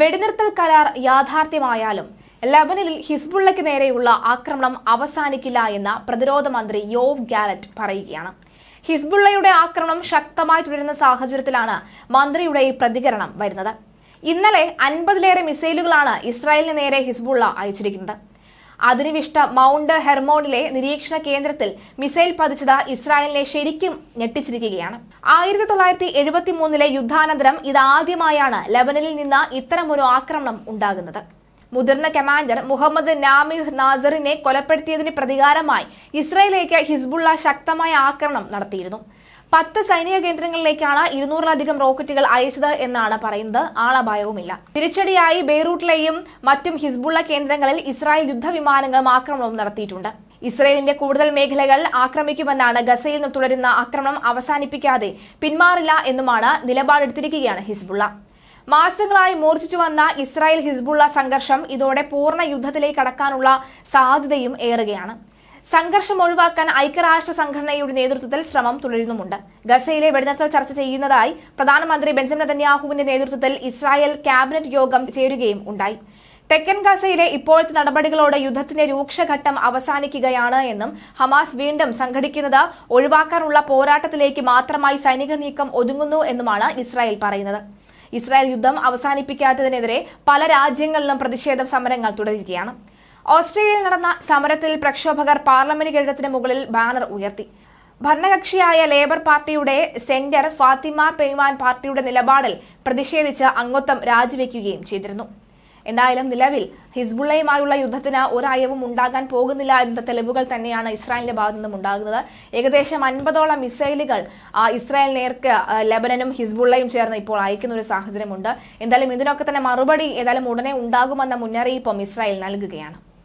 വെടിനിർത്തൽ കരാർ യാഥാർത്ഥ്യമായാലും ലബനനിൽ ഹിസ്ബുള്ളയ്ക്ക് നേരെയുള്ള ആക്രമണം അവസാനിക്കില്ല എന്ന് പ്രതിരോധ മന്ത്രി യോവ് ഗാലറ്റ് പറയുകയാണ്. ഹിസ്ബുള്ളയുടെ ആക്രമണം ശക്തമായി തുടരുന്ന സാഹചര്യത്തിലാണ് മന്ത്രിയുടെ ഈ പ്രതികരണം വരുന്നത്. ഇന്നലെ അൻപതിലേറെ മിസൈലുകളാണ് ഇസ്രായേലിന് നേരെ ഹിസ്ബുള്ള അയച്ചിരിക്കുന്നത്. അതിനിവിഷ്ട മൗണ്ട് ഹെർമോണിലെ നിരീക്ഷണ കേന്ദ്രത്തിൽ മിസൈൽ പതിച്ചത് ഇസ്രായേലിനെ ശരിക്കും ഞെട്ടിച്ചിരിക്കുകയാണ്. ആയിരത്തി തൊള്ളായിരത്തി എഴുപത്തി മൂന്നിലെ യുദ്ധാനന്തരം ഇതാദ്യമായാണ് ലബനനിൽ നിന്ന് ഇത്തരമൊരു ആക്രമണം ഉണ്ടാകുന്നത്. മുതിർന്ന കമാൻഡർ മുഹമ്മദ് നാമിഹ് നാസറിനെ കൊലപ്പെടുത്തിയതിന് പ്രതികാരമായി ഇസ്രായേലേക്ക് ഹിസ്ബുള്ള ശക്തമായ ആക്രമണം നടത്തിയിരുന്നു. പത്ത് സൈനിക കേന്ദ്രങ്ങളിലേക്കാണ് ഇരുന്നൂറിലധികം റോക്കറ്റുകൾ അയച്ചത് എന്നാണ് പറയുന്നത്. ആളപായവുമില്ല. തിരിച്ചടിയായി ബെയ്റൂട്ടിലെയും മറ്റും ഹിസ്ബുള്ള കേന്ദ്രങ്ങളിൽ ഇസ്രായേൽ യുദ്ധവിമാനങ്ങളും ആക്രമണവും നടത്തിയിട്ടുണ്ട്. ഇസ്രയേലിന്റെ കൂടുതൽ മേഖലകൾ ആക്രമിക്കുമെന്നാണ് ഗസയിൽ നിന്ന് തുടരുന്ന ആക്രമണം അവസാനിപ്പിക്കാതെ പിന്മാറില്ല എന്നുമാണ് നിലപാടെടുത്തിരിക്കുകയാണ് ഹിസ്ബുള്ള. മാസങ്ങളായി മൂർച്ഛിച്ചു വന്ന ഇസ്രായേൽ ഹിസ്ബുള്ള സംഘർഷം ഇതോടെ പൂർണ യുദ്ധത്തിലേക്ക് കടക്കാനുള്ള സാധ്യതയും ഏറുകയാണ്. സംഘർഷം ഒഴിവാക്കാൻ ഐക്യരാഷ്ട്ര സംഘടനയുടെ നേതൃത്വത്തിൽ ശ്രമം തുടരുന്നുമുണ്ട്. ഗസയിലെ വെടിനിർത്തൽ ചർച്ച ചെയ്യുന്നതായി പ്രധാനമന്ത്രി ബെഞ്ചമിൻ നെതന്യാഹുവിന്റെ നേതൃത്വത്തിൽ ഇസ്രായേൽ ക്യാബിനറ്റ് യോഗം ചേരുകയും ഉണ്ടായി. തെക്കൻ ഗസയിലെ ഇപ്പോഴത്തെ നടപടികളോട് യുദ്ധത്തിന്റെ രൂക്ഷഘട്ടം അവസാനിക്കുകയാണ് എന്നും ഹമാസ് വീണ്ടും സംഘടിക്കുന്നത് ഒഴിവാക്കാനുള്ള പോരാട്ടത്തിലേക്ക് മാത്രമായി സൈനിക നീക്കം ഒതുങ്ങുന്നു എന്നുമാണ് ഇസ്രായേൽ പറയുന്നത്. ഇസ്രായേൽ യുദ്ധം അവസാനിപ്പിക്കാത്തതിനെതിരെ പല രാജ്യങ്ങളിലും പ്രതിഷേധ സമരങ്ങൾ തുടരുകയാണ്. ഓസ്ട്രേലിയയിൽ നടന്ന സമരത്തിൽ പ്രക്ഷോഭകർ പാർലമെന്റ് കെട്ടിടത്തിന് മുകളിൽ ബാനർ ഉയർത്തി. ഭരണകക്ഷിയായ ലേബർ പാർട്ടിയുടെ സെന്റർ ഫാത്തിമ പെയ്മാൻ പാർട്ടിയുടെ നിലപാടിൽ പ്രതിഷേധിച്ച് അംഗത്വം രാജിവെക്കുകയും ചെയ്തിരുന്നു. എന്തായാലും നിലവിൽ ഹിസ്ബുള്ളയുമായുള്ള യുദ്ധത്തിന് ഒരയവും ഉണ്ടാകാൻ പോകുന്നില്ല എന്ന തെളിവുകൾ തന്നെയാണ് ഇസ്രായേലിന്റെ ഭാഗത്തു നിന്നും ഉണ്ടാകുന്നത്. ഏകദേശം അൻപതോളം മിസൈലുകൾ ഇസ്രായേൽ നേർക്ക് ലെബനനും ഹിസ്ബുള്ളയും ചേർന്ന് ഇപ്പോൾ അയക്കുന്ന ഒരു സാഹചര്യമുണ്ട്. എന്തായാലും ഇതിനൊക്കെ തന്നെ മറുപടി ഏതായാലും ഉടനെ ഉണ്ടാകുമെന്ന മുന്നറിയിപ്പും ഇസ്രായേൽ നൽകുകയാണ്.